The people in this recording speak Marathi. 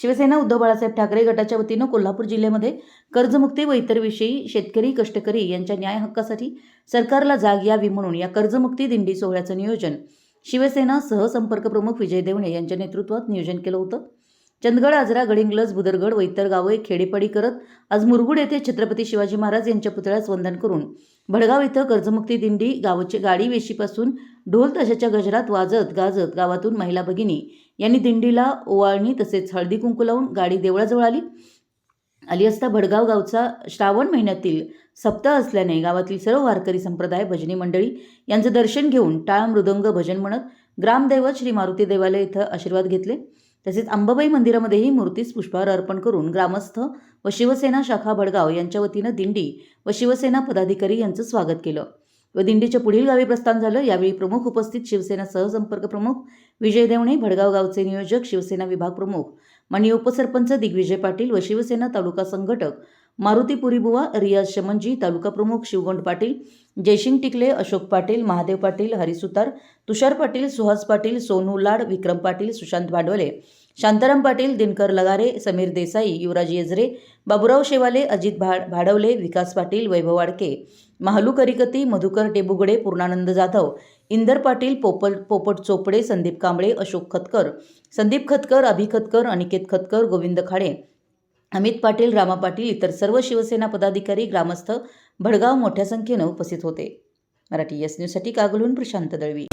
शिवसेना उद्धव बाळासाहेब ठाकरे गटाच्या वतीनं कोल्हापूर जिल्ह्यामध्ये कर्जमुक्ती व इतरविषयी शेतकरी कष्टकरी यांच्या न्याय हक्कासाठी सरकारला जाग यावी म्हणून या कर्जमुक्ती दिंडी सोहळ्याचं नियोजन शिवसेना सहसंपर्क प्रमुख विजय देवणे यांच्या नेतृत्वात नियोजन केलं होतं. चंदगड आजरा गडिंग्लज बुदरगड व इतर गावे खेडेपाडी करत आज मुरगुड येथे छत्रपती शिवाजी महाराज यांच्या पुतळ्यास वंदन करून भडगाव इथं कर्जमुक्ती दिंडी गावचे गाडी वेशीपासून ढोल तशाच्या गजरात वाजत गाजत गावातून महिला भगिनी यांनी दिंडीला ओवाळणी तसेच हळदी कुंकू लावून गाडी देवळाजवळ आली. आली असता भडगाव गावचा श्रावण महिन्यातील सप्ताह असल्याने गावातील सर्व वारकरी संप्रदाय भजनी मंडळी यांचं दर्शन घेऊन टाळ मृदंग भजन म्हणत ग्रामदैवत श्री मारुती देवालय इथं आशीर्वाद घेतले. तसेच अंबाबाई मंदिरामध्येही मूर्तीस पुष्पहार अर्पण करून ग्रामस्थ व शिवसेना शाखा भडगाव यांच्या वतीनं दिंडी व शिवसेना पदाधिकारी यांचं स्वागत केलं. व दिंडीच्या पुढील गावी प्रस्थान झालं. यावेळी प्रमुख उपस्थित शिवसेना सहसंपर्क प्रमुख विजय देवणे भडगाव गावचे नियोजक शिवसेना विभाग प्रमुख माननीय उपसरपंच दिग्विजय पाटील व शिवसेना तालुका संघटक मारुती पुरीबुवा रियाज शमनजी तालुका प्रमुख शिवगोंड पाटील जयसिंग टिकले अशोक पाटील महादेव पाटील हरिसुतार तुषार पाटील सुहास पाटील सोनू लाड विक्रम पाटील सुशांत भांडवले शांताराम पाटील दिनकर लगारे समीर देसाई युवराज येजरे बाबुराव शेवाले अजित भाड भाडवले विकास पाटील वैभव वाडके महालू करिकती मधुकर टेबुगडे पूर्णानंद जाधव इंदर पाटील पोपल पोपट चोपडे संदीप कांबळे अशोक खतकर संदीप खतकर अभि खतकर अनिकेत खतकर गोविंद खाडे अमित पाटील रामा पाटील इतर सर्व शिवसेना पदाधिकारी ग्रामस्थ भडगाव मोठ्या संख्येनं उपस्थित होते. मराठी एस न्यूजसाठी कागलहून प्रशांत दळवी.